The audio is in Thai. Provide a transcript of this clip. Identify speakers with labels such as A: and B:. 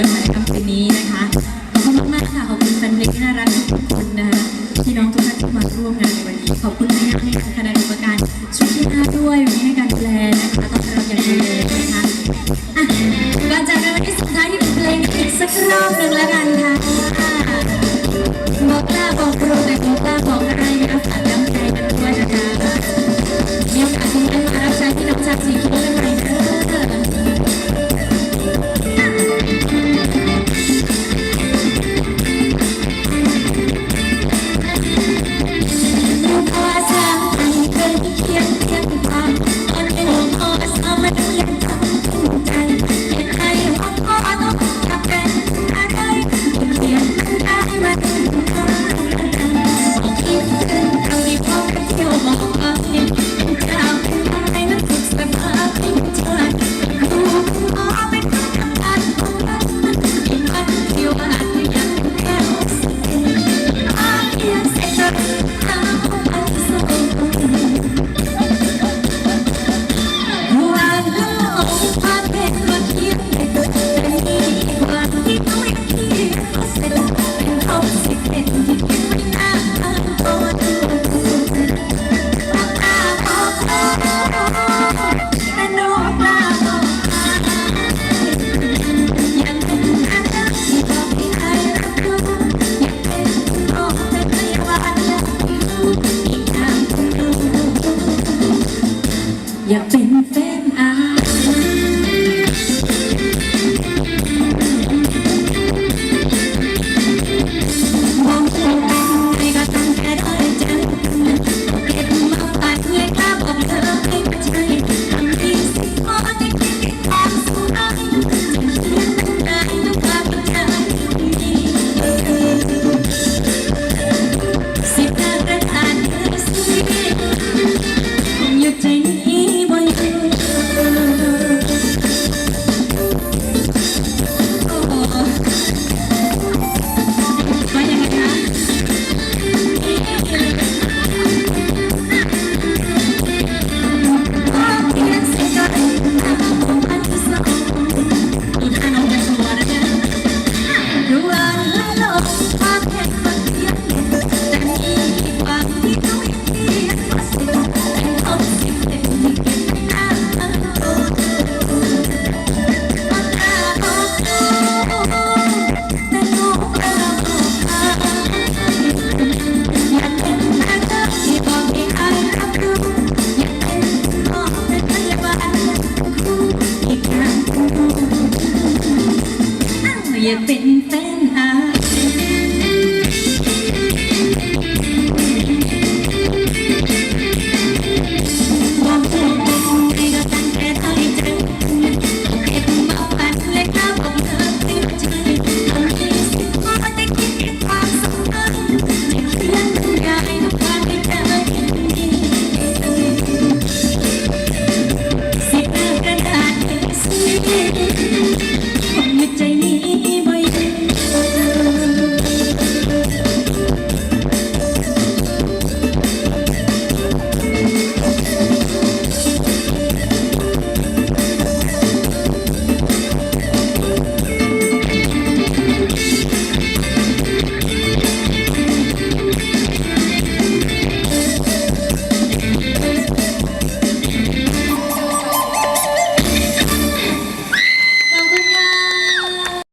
A: วัฒนธรรมคืนนี้นะคะ ขอบคุณมากค่ะ ขอบคุณแฟนเพลงที่น่ารักทุกคนนะคะพี่น้องทุกท่านที่มาร่วมงานในวันนี้ ขอบคุณที่ให้คณะกรรมการชุดที่ห้าด้วยวันนี้ให้การดูแลนะคะต้อนรับอย่างดีเลยนะคะก่อนจากกันวันนี้สุดท้ายที่เป็นเพลงอีกสักรอบหนึ่งแล้วกัน อยากเป็นแฟนอา